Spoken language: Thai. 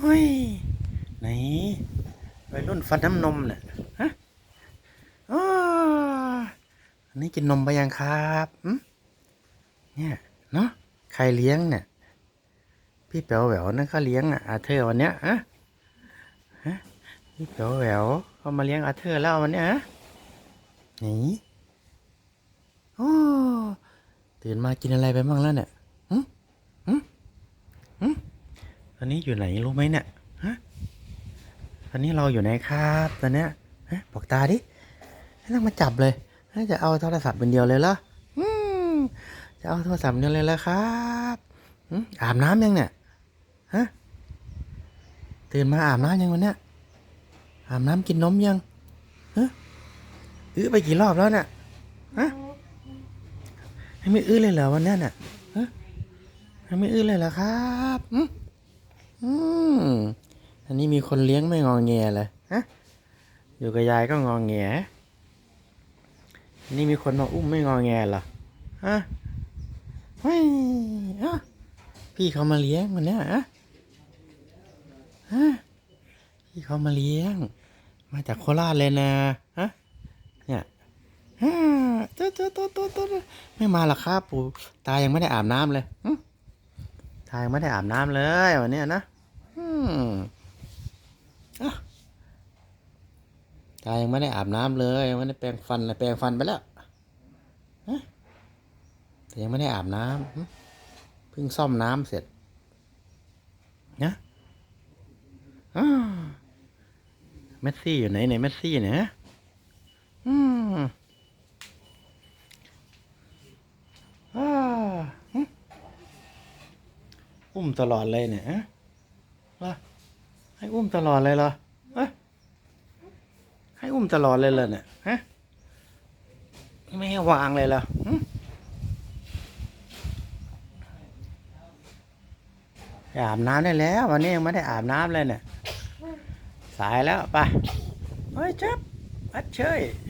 เฮ้ย ไหนวัยรุ่นฟันน้ำนมเนี่ยฮะอันนี้กินนมไปยังครับเนี่ยเนาะใครเลี้ยงเนี่ย พี่แป๋วแหววนั่นเขาเลี้ยงอะอาเธอร์วันเนี้ยฮะฮะพี่แป๋วแหววเขามาเลี้ยงอาเธอร์แล้ววันเนี้ยฮะไหนโอ้ตื่นมากินอะไรไปบ้างแล้วเนี่ยหึหึหึ ตอนนี้อยู่ไหนรู้ไหมเนี่ยฮะตอนนี้เราอยู่ไหนครับตอนเนี้ยฮะบอกตาดิไม่ต้องมาจับเลยน่าจะเอาโทรศัพท์เป็นเดียวเลยเหรออืมจะเอาโทรศัพท์เป็นเดียวเลยเหรอครับอาบน้ำยังเนี่ยฮะตื่นมาอาบน้ำยังวันเนี้ยอาบน้ำกินนมยังฮะอื้อไปกี่รอบแล้วเนี่ยฮะให้ไม่อื้อเลยเหรอวันเนี้ยน่ะฮะให้ไม่อื้อเลยเหรอครับ อืมอืมอันนี้มีคนเลี้ยงไม่งอแงเลยฮะ อยู่กับยายก็งอแงอันนี้มีคนมาอุ้มไม่งอแงเหรอฮะเฮ้ยอะพี่เขามาเลี้ยงวันเนี้ยอะฮะพี่เขามาเลี้ยง มาจากโคราชเลยนะฮะเนี่ยฮะตัวตัวตัวตัวตัวไม่มาหรอกครับปู่ตายังไม่ได้อาบน้ำเลยหึตายังไม่ได้อาบน้ำเลยวันเนี้ยนะอืมอะ ตายังไม่ได้อาบน้ำเลยยังไม่ได้แปรงฟันเลยแปรงฟันไปแล้วแต่ยังไม่ได้อาบน้ำเพิ่งซ่อมน้ำเสร็จนะเมสซี่อยู่ไหนไหนเมสซี่เนี่ยอืมอ่าอุ้มตลอดเลยเนี่ย อุ้มตลอดเลยเหรอเอ้ยให้อุ้มตลอดเลยเหรอเนี่ยฮะไม่ให้วางเลยเหรออาบน้ำได้แล้ว วันนี้ยังไม่ได้อาบน้ำเลยเนี่ย สายแล้วไปเฮ้ยจับอัดเชยเชย